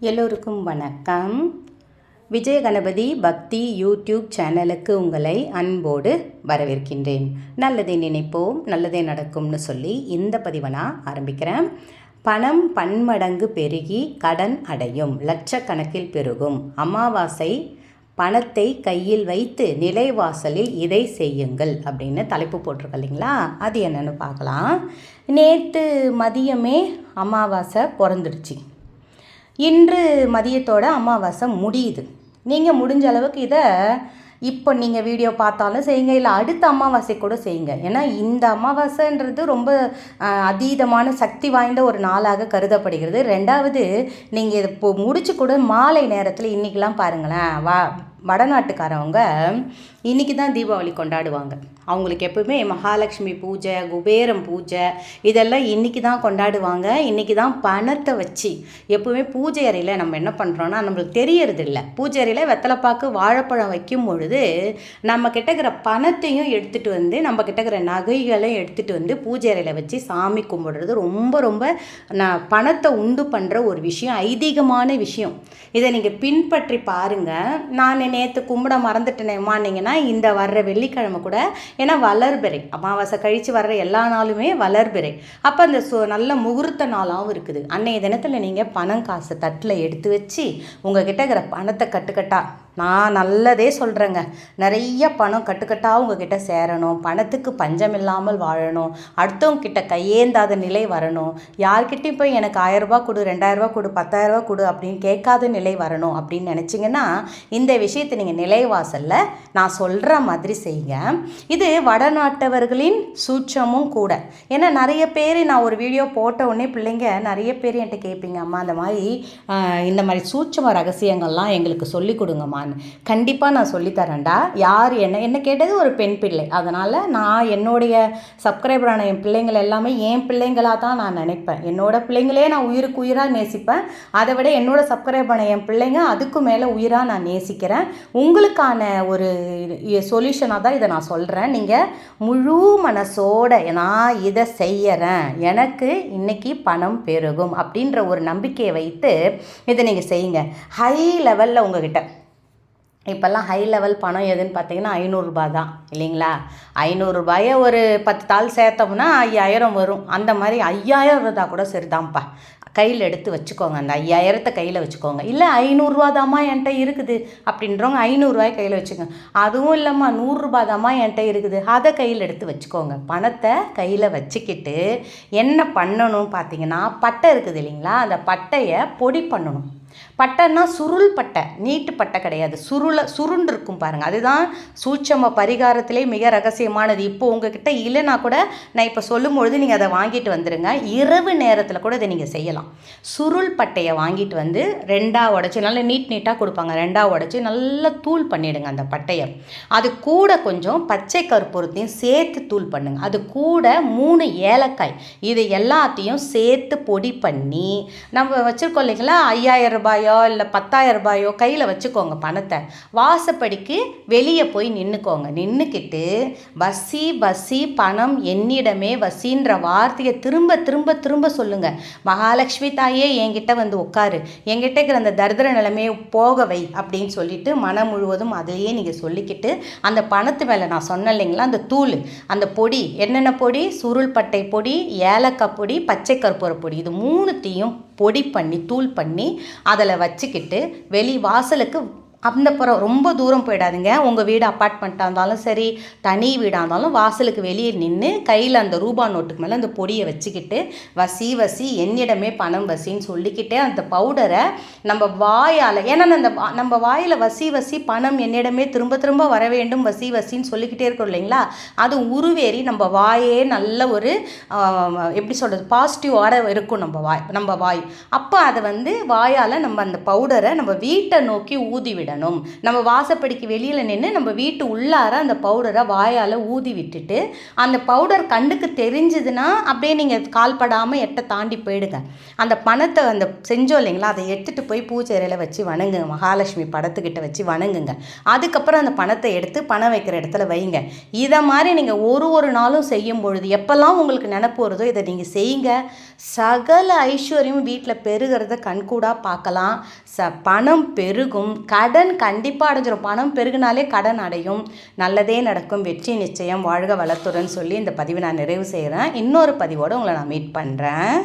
எல்லோருக்கும் வணக்கம். விஜய கணபதி பக்தி யூடியூப் சேனலுக்கு உங்களை அன்போடு வரவேற்கின்றேன். நல்லதை நினைப்போம் நல்லதே நடக்கும்னு சொல்லி இந்த பதிவை நான் ஆரம்பிக்கிறேன். பணம் பன்மடங்கு பெருகி கடன் அடையும் லட்சக்கணக்கில் பெருகும். அமாவாசை பணத்தை கையில் வைத்து நிலைவாசலில் இதை செய்யுங்கள் அப்படின்னு தலைப்பு போட்டிருக்கு இல்லைங்களா? அது என்னென்னு பார்க்கலாம். நேற்று மதியமே அமாவாசை பிறந்துடுச்சு. இன்று மதியத்தோட அமாவாசை முடியுது. நீங்கள் முடிஞ்ச அளவுக்கு இதை இப்போ நீங்கள் வீடியோ பார்த்தாலும் செய்யுங்க. இல்லை அடுத்த அமாவாசை கூட செய்யுங்க. ஏன்னா இந்த அமாவாசைன்றது ரொம்ப அதீதமான சக்தி வாய்ந்த ஒரு நாளாக கருதப்படுகிறது. ரெண்டாவது நீங்கள் இதை இப்போ முடிச்சு கூட மாலை நேரத்தில் இன்றைக்கெலாம் பாருங்களேன். வா வடநாட்டுக்காரவங்க இன்றைக்கி தான் தீபாவளி கொண்டாடுவாங்க. அவங்களுக்கு எப்பவுமே மகாலட்சுமி பூஜை குபேரம் பூஜை இதெல்லாம் இன்றைக்கி தான் கொண்டாடுவாங்க. இன்றைக்கி தான் பணத்தை வச்சு எப்பவுமே பூஜை அறையில் நம்ம என்ன பண்ணுறோன்னா நம்மளுக்கு தெரியறதில்ல. பூஜை அறையில் வெத்தலைப்பாக்கு வாழைப்பழம் வைக்கும் பொழுது நம்ம கிட்டக்கிற இருக்கிற பணத்தையும் எடுத்துகிட்டு வந்து நம்ம கிட்டக்கிற இருக்கிற நகைகளையும் எடுத்துகிட்டு வந்து பூஜை அறையில் வச்சு சாமி கும்பிடுறது ரொம்ப ரொம்ப நான் பணத்தை உண்டு பண்ணுற ஒரு விஷயம் ஐதீகமான விஷயம். இதை நீங்கள் பின்பற்றி பாருங்கள் நான் நேற்று கும்பிட மறந்துட்டேனேம்மான்னீங்கன்னா இந்த வர்ற வெள்ளிக்கிழமை கூட ஏன்னா வளர்பிறை அமாவாசை கழித்து வர்ற எல்லா நாளுமே வளர்பிறை அப்போ அந்த சு நல்ல முகூர்த்த நாளாகவும் இருக்குது. அன்னைய தினத்தில் நீங்கள் பணம் காசு தட்டில் எடுத்து வச்சு உங்ககிட்ட இருக்கிற பணத்தை கட்டுக்கட்டாக நான் நல்லதே சொல்கிறேங்க நிறைய பணம் கட்டுக்கட்டாக உங்ககிட்ட சேரணும். பணத்துக்கு பஞ்சம் இல்லாமல் வாழணும். அடுத்தவங்க கிட்ட கையேந்தாத நிலை வரணும். யார்கிட்டையும் போய் எனக்கு ஆயிரரூபா கொடு ரெண்டாயிரரூபா கொடு பத்தாயிரரூபா கொடு அப்படின்னு கேட்காத நிலை வரணும் அப்படின்னு நினச்சிங்கன்னா இந்த விஷயத்தை நீங்கள் நிலைவாசலில் நான் சொல்கிற மாதிரி செய்யுங்க. இது வடநாட்டவர்களின் சூட்சமும் கூட. ஏன்னா நிறைய பேர் நான் ஒரு வீடியோ போட்ட உடனே பிள்ளைங்க நிறைய பேர் என்கிட்ட கேட்பீங்க அம்மா அந்த மாதிரி இந்த மாதிரி சூட்சம ரகசியங்கள்லாம் எங்களுக்கு சொல்லிக் கொடுங்கம்மா. கொடுங்கம்மான்னு கண்டிப்பாக நான் சொல்லித்தரேன்டா. யார் என்ன என்ன கேட்டது? ஒரு பெண் பிள்ளை. அதனால் நான் என்னுடைய சப்ஸ்கிரைபரான என் பிள்ளைங்கள் எல்லாமே என் பிள்ளைங்களாக தான் நான் நினைப்பேன். என்னோட பிள்ளைங்களே நான் உயிருக்கு உயிராக நேசிப்பேன். அதை விட என்னோட சப்ஸ்கிரைபரான என் பிள்ளைங்க அதுக்கும் மேலே உயிராக நான் நேசிக்கிறேன். உங்களுக்கான ஒரு சொல்யூஷனாக தான் இதை நான் சொல்கிறேன் நீங்கள் முழு மனசோட நான் இதை செய்யறேன். எனக்கு இன்னைக்கு பணம் பெருகும் அப்படின்ற ஒரு நம்பிக்கையை வைத்து இதை நீங்கள் செய்யுங்க. ஹை லெவலில் உங்ககிட்ட இப்போல்லாம் ஹை லெவல் பணம் எதுன்னு பார்த்தீங்கன்னா ஐநூறுரூபா தான் இல்லைங்களா? ஐநூறுரூபாயை ஒரு பத்து தாள் சேர்த்தோம்னா ஐயாயிரம் வரும். அந்த மாதிரி ஐயாயிரம் இருந்தால் கூட சரிதான்ப்பா. கையில் எடுத்து வச்சுக்கோங்க அந்த ஐயாயிரத்தை கையில் வச்சுக்கோங்க. இல்லை ஐநூறுரூவா தாம்மா என்கிட்ட இருக்குது அப்படின்றவங்க ஐநூறுரூவாய் கையில் வச்சுக்கோங்க அதுவும் இல்லைம்மா நூறுரூபா தாம்மா என்கிட்ட இருக்குது. அதை கையில் எடுத்து வச்சுக்கோங்க. பணத்தை கையில் வச்சுக்கிட்டு என்ன பண்ணணும் பார்த்தீங்கன்னா பட்டை இருக்குது இல்லைங்களா? அந்த பட்டையை பொடி பண்ணணும். பட்டைன்னா சுருள் பட்டை நீட்டு பட்டை கிடையாது. சுருள சுருண்டு இருக்கும் பாருங்கள் அதுதான் சூட்சம பரிகாரத்திலே மிக ரகசியமானது. இப்போ உங்ககிட்ட இல்லைனா கூட நான் இப்போ சொல்லும்பொழுது நீங்கள் அதை வாங்கிட்டு வந்துடுங்க இரவு நேரத்தில் கூட இதை நீங்கள் செய்யலாம். சுருள் பட்டையை வாங்கிட்டு வந்து ரெண்டாக உடச்சி நல்லா நீட் நீட்டாக கொடுப்பாங்க. ரெண்டாக உடச்சி நல்லா தூள் பண்ணிவிடுங்க அந்த பட்டையை. அது கூட கொஞ்சம் பச்சை கற்பூரத்தையும் சேர்த்து தூள் பண்ணுங்கள் அது கூட மூணு ஏலக்காய். இது எல்லாத்தையும் சேர்த்து பொடி பண்ணி நம்ம வச்சுருக்கோம் இல்லைங்களா? ஐயாயிரம் ரூபாய் இல்லை பத்தாயிரம் ரூபாயோ கையில் வச்சுக்கோங்க பணத்தை. வாசப்படிக்கு வெளியே போய் நின்றுக்கோங்க நின்றுக்கிட்டு வசி வசி பணம் என்னிடமே வசின்ற வார்த்தையை திரும்ப திரும்ப திரும்ப சொல்லுங்கள் மகாலட்சுமி தாயே என்கிட்ட வந்து உட்காரு. என்கிட்ட இருக்கிற அந்த தரித்திர நிலைமையை போக வை அப்படின்னு சொல்லிட்டு மனம் முழுவதும் அதையே நீங்கள் சொல்லிக்கிட்டு அந்த பணத்து மேலே நான் சொன்னேன் இல்லைங்களா அந்த தூள் அந்த பொடி என்னென்ன பொடி? சுருள் பட்டை பொடி ஏலக்காய் பொடி பச்சை கற்பூர பொடி. இது மூணுத்தையும் பொடி பண்ணி தூள் பண்ணி அதில் வச்சுக்கிட்டு வெளி வாசலுக்கு அந்த புறம் ரொம்ப தூரம் போயிடாதீங்க. உங்கள் வீடு அப்பார்ட்மெண்ட்டாக இருந்தாலும் சரி தனி வீடாக இருந்தாலும் வாசலுக்கு வெளியே நின்று கையில் அந்த ரூபா நோட்டுக்கு மேலே அந்த பொடியை வச்சுக்கிட்டு வசி வசி என்னிடமே பணம் வசின்னு சொல்லிக்கிட்டே அந்த பவுடரை நம்ம வாயால் ஏன்னா அந்த நம்ம வாயில் வசி வசி பணம் என்னிடமே திரும்ப திரும்ப வர வேண்டும் வசி வசின்னு சொல்லிக்கிட்டே இருக்கோம் இல்லைங்களா? அது உருவேறி நம்ம வாயே நல்ல ஒரு எப்படி சொல்கிறது பாசிட்டிவாக இருக்கும் நம்ம வாய் நம்ம வாய். அப்போ அதை வந்து வாயால் நம்ம அந்த பவுடரை நம்ம வீட்டை நோக்கி ஊதி விட பண்ணணும் நம்ம வாசப்படிக்கு வெளியில் நின்று நம்ம வீட்டு உள்ளார அந்த பவுடரை வாயால் ஊதி விட்டுட்டு அந்த பவுடர் கண்ணுக்கு தெரிஞ்சதுன்னா அப்படியே நீங்கள் கால்படாமல் எட்ட தாண்டி போயிடுங்க. அந்த பணத்தை அந்த செஞ்சோம் இல்லைங்களா அதை எடுத்துகிட்டு போய் பூச்செறையில் வச்சு வணங்குங்க. மகாலட்சுமி படத்துக்கிட்ட வச்சு வணங்குங்க. அதுக்கப்புறம் அந்த பணத்தை எடுத்து பணம் வைக்கிற இடத்துல வைங்க. இதை மாதிரி நீங்கள் ஒரு ஒரு நாளும் செய்யும் பொழுது எப்போல்லாம் உங்களுக்கு நினப்பு வருதோ இதை நீங்கள் செய்யுங்க. சகல ஐஸ்வர்யம் வீட்டில் பெருகிறத கண்கூடாக பார்க்கலாம். ச பணம் பெருகும். கடன் கண்டிப்பாக அடைஞ்சிரும். பணம் பெருகினாலே கடன் அடையும். நல்லதே நடக்கும். வெற்றி நிச்சயம். வாழ்க வளத்துடன் சொல்லி இந்த பதிவை நான் நிறைவு செய்கிறேன் இன்னொரு பதிவோடு உங்களை நான் மீட் பண்ணுறேன்